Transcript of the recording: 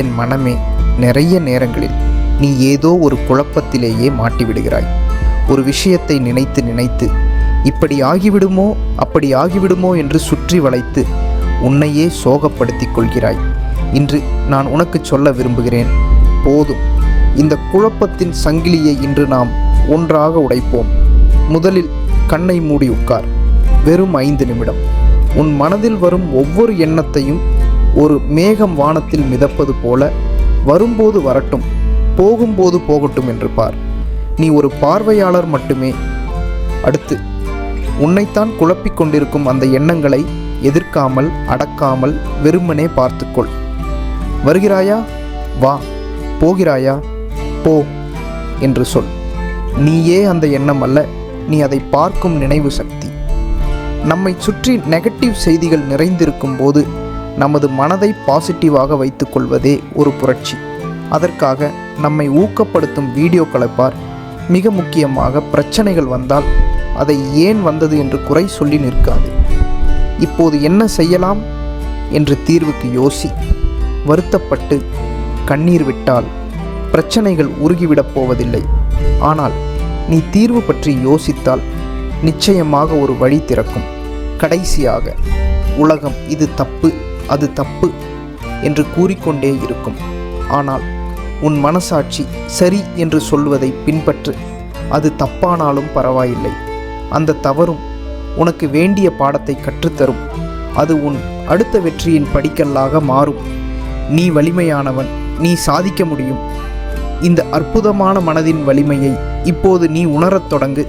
என் மனமே நிறைய நேரங்களில் நீ ஏதோ ஒரு குழப்பத்திலேயே மாட்டிவிடுகிறாய். ஒரு விஷயத்தை நினைத்து நினைத்து இப்படி ஆகிவிடுமோ அப்படி ஆகிவிடுமோ என்று சுற்றி வளைத்து உன்னையே சோகப்படுத்திக் கொள்கிறாய். இன்று நான் உனக்கு சொல்ல விரும்புகிறேன் போதும் இந்த குழப்பத்தின் சங்கிலியை இன்று நாம் ஒன்றாக உடைப்போம். முதலில் கண்ணை மூடி உட்கார் வெறும் ஐந்து நிமிடம். உன் மனதில் வரும் ஒவ்வொரு எண்ணத்தையும் ஒரு மேகம் வானத்தில் மிதப்பது போல வரும்போது வரட்டும் போகும்போது போகட்டும் என்று பார். நீ ஒரு பார்வையாளர் மட்டுமே. அடுத்து உன்னைத்தான் குழப்பிக் கொண்டிருக்கும் அந்த எண்ணங்களை எதிர்க்காமல் அடக்காமல் வெறுமனே பார்த்துக்கொள். வருகிறாயா? வா போகிறாயா? போ என்று சொல். நீயே அந்த எண்ணம் அல்ல நீ அதை பார்க்கும் நினைவு சக்தி. நம்மை சுற்றி நெகட்டிவ் செய்திகள் நிறைந்திருக்கும் போது நமது மனதை பாசிட்டிவாக வைத்துக்கொள்வதே ஒரு புரட்சி. அதற்காக நம்மை ஊக்கப்படுத்தும் வீடியோக்களை பார் மிக முக்கியமாக பிரச்சனைகள் வந்தால் அதை ஏன் வந்தது என்று குறை சொல்லி நிற்காது. இப்போது என்ன செய்யலாம்? என்று தீர்வுக்கு யோசி. வருத்தப்பட்டு கண்ணீர் விட்டால் பிரச்சனைகள் உருகிவிடப் போவதில்லை. ஆனால் நீ தீர்வு பற்றி யோசித்தால் நிச்சயமாக ஒரு வழி திறக்கும். கடைசியாக உலகம் இது தப்பு. அது தப்பு என்று கூறிக்கொண்டே இருக்கும். ஆனால் உன் மனசாட்சி சரி என்று சொல்வதை பின்பற்று. அது தப்பானாலும் பரவாயில்லை. அந்த தவறும் உனக்கு வேண்டிய பாடத்தை கற்றுத்தரும். அது உன் அடுத்த வெற்றியின் படிக்கல்லாக மாறும். நீ வலிமையானவன். நீ சாதிக்க முடியும். இந்த அற்புதமான மனதின் வலிமையை இப்போது நீ உணரத் தொடங்கு.